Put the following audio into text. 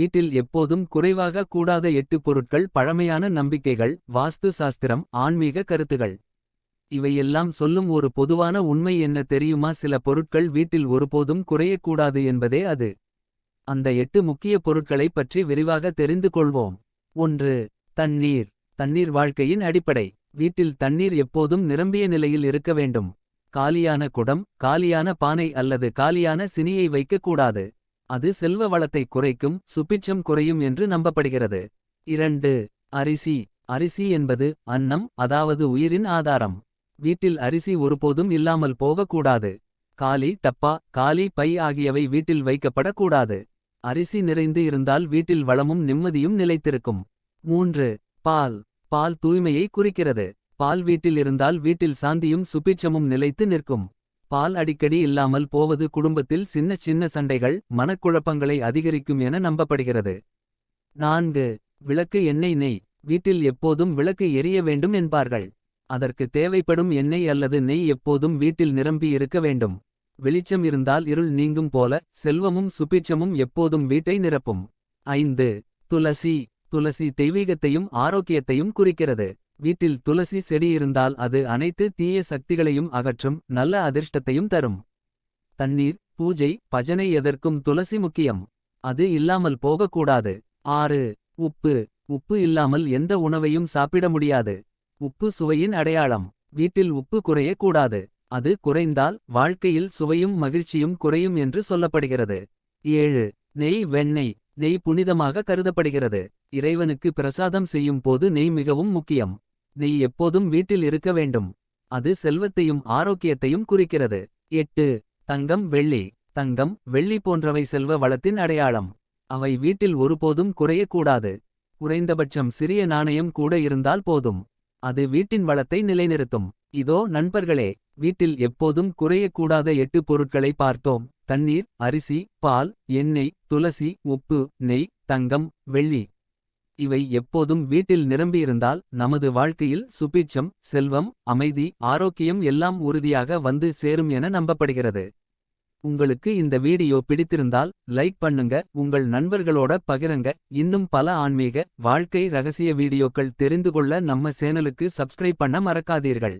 வீட்டில் எப்போதும் குறைவாக கூடாத எட்டு பொருட்கள் பழமையான நம்பிக்கைகள் வாஸ்து சாஸ்திரம் ஆன்மீக கருத்துகள். இவையெல்லாம் சொல்லும் ஒரு பொதுவான உண்மை என்ன தெரியுமா? சில பொருட்கள் வீட்டில் ஒருபோதும் குறையக்கூடாது என்பதே அது. அந்த எட்டு முக்கிய பொருட்களைப் பற்றி விரிவாக தெரிந்து கொள்வோம். ஒன்று தண்ணீர். தண்ணீர் வாழ்க்கையின் அடிப்படை. வீட்டில் தண்ணீர் எப்போதும் நிரம்பிய நிலையில் இருக்க வேண்டும். காலியான குடம் காலியான பானை அல்லது காலியான சினியை வைக்கக்கூடாது. அது செல்வ வளத்தை குறைக்கும் சுபிட்சம் குறையும் என்று நம்பப்படுகிறது. இரண்டு அரிசி. அரிசி என்பது அன்னம் அதாவது உயிரின் ஆதாரம். வீட்டில் அரிசி ஒருபோதும் இல்லாமல் போகக்கூடாது. காலி டப்பா காலி பை ஆகியவை வீட்டில் வைக்கப்படக்கூடாது. அரிசி நிறைந்து இருந்தால் வீட்டில் வளமும் நிம்மதியும் நிலைத்திருக்கும். மூன்று பால். பால் தூய்மையை குறிக்கிறது. பால் வீட்டில் இருந்தால் வீட்டில் சாந்தியும் சுபிட்சமும் நிலைத்து நிற்கும். பால் அடிக்கடி இல்லாமல் போவது குடும்பத்தில் சின்ன சின்ன சண்டைகள் மனக்குழப்பங்களை அதிகரிக்கும் என நம்பப்படுகிறது. நான்கு விளக்கு எண்ணெய் நெய். வீட்டில் எப்போதும் விளக்கு எரிய வேண்டும் என்பார்கள். அதற்கு தேவைப்படும் எண்ணெய் அல்லது நெய் எப்போதும் வீட்டில் நிரம்பி இருக்க வேண்டும். வெளிச்சம் இருந்தால் இருள் நீங்கும் போல செல்வமும் சுபிட்சமும் எப்போதும் வீட்டை நிரப்பும். ஐந்து துளசி. துளசி தெய்வீகத்தையும் ஆரோக்கியத்தையும் குறிக்கிறது. வீட்டில் துளசி செடி இருந்தால் அது அனைத்து தீய சக்திகளையும் அகற்றும் நல்ல அதிர்ஷ்டத்தையும் தரும். தண்ணீர் பூஜை பஜனை எதற்கும் துளசி முக்கியம். அது இல்லாமல் போகக்கூடாது. ஆறு உப்பு. உப்பு இல்லாமல் எந்த உணவையும் சாப்பிட முடியாது. உப்பு சுவையின் அடையாளம். வீட்டில் உப்பு குறையக்கூடாது. அது குறைந்தால் வாழ்க்கையில் சுவையும் மகிழ்ச்சியும் குறையும் என்று சொல்லப்படுகிறது. ஏழு நெய் வெண்ணெய். நெய் புனிதமாக கருதப்படுகிறது. இறைவனுக்கு பிரசாதம் செய்யும் போது நெய் மிகவும் முக்கியம். நீ எப்போதும் வீட்டில் இருக்க வேண்டும். அது செல்வத்தையும் ஆரோக்கியத்தையும் குறிக்கிறது. எட்டு தங்கம் வெள்ளி. தங்கம் வெள்ளி போன்றவை செல்வ வளத்தின் அடையாளம். அவை வீட்டில் ஒருபோதும் குறையக்கூடாது. குறைந்தபட்சம் சிறிய நாணயம் கூட இருந்தால் போதும். அது வீட்டின் வளத்தை நிலைநிறுத்தும். இதோ நண்பர்களே வீட்டில் எப்போதும் குறையக்கூடாத எட்டு பொருட்களை பார்த்தோம். தண்ணீர் அரிசி பால் எண்ணெய் துளசி உப்பு நெய் தங்கம் வெள்ளி. இவை எப்போதும் வீட்டில் நிரம்பியிருந்தால் நமது வாழ்க்கையில் சுபிட்சம் செல்வம் அமைதி ஆரோக்கியம் எல்லாம் உறுதியாக வந்து சேரும் என நம்பப்படுகிறது. உங்களுக்கு இந்த வீடியோ பிடித்திருந்தால் லைக் பண்ணுங்க உங்கள் நண்பர்களோட பகிரங்க. இன்னும் பல ஆன்மீக வாழ்க்கை ரகசிய வீடியோக்கள் தெரிந்து கொள்ள நம்ம சேனலுக்கு சப்ஸ்கிரைப் பண்ண மறக்காதீர்கள்.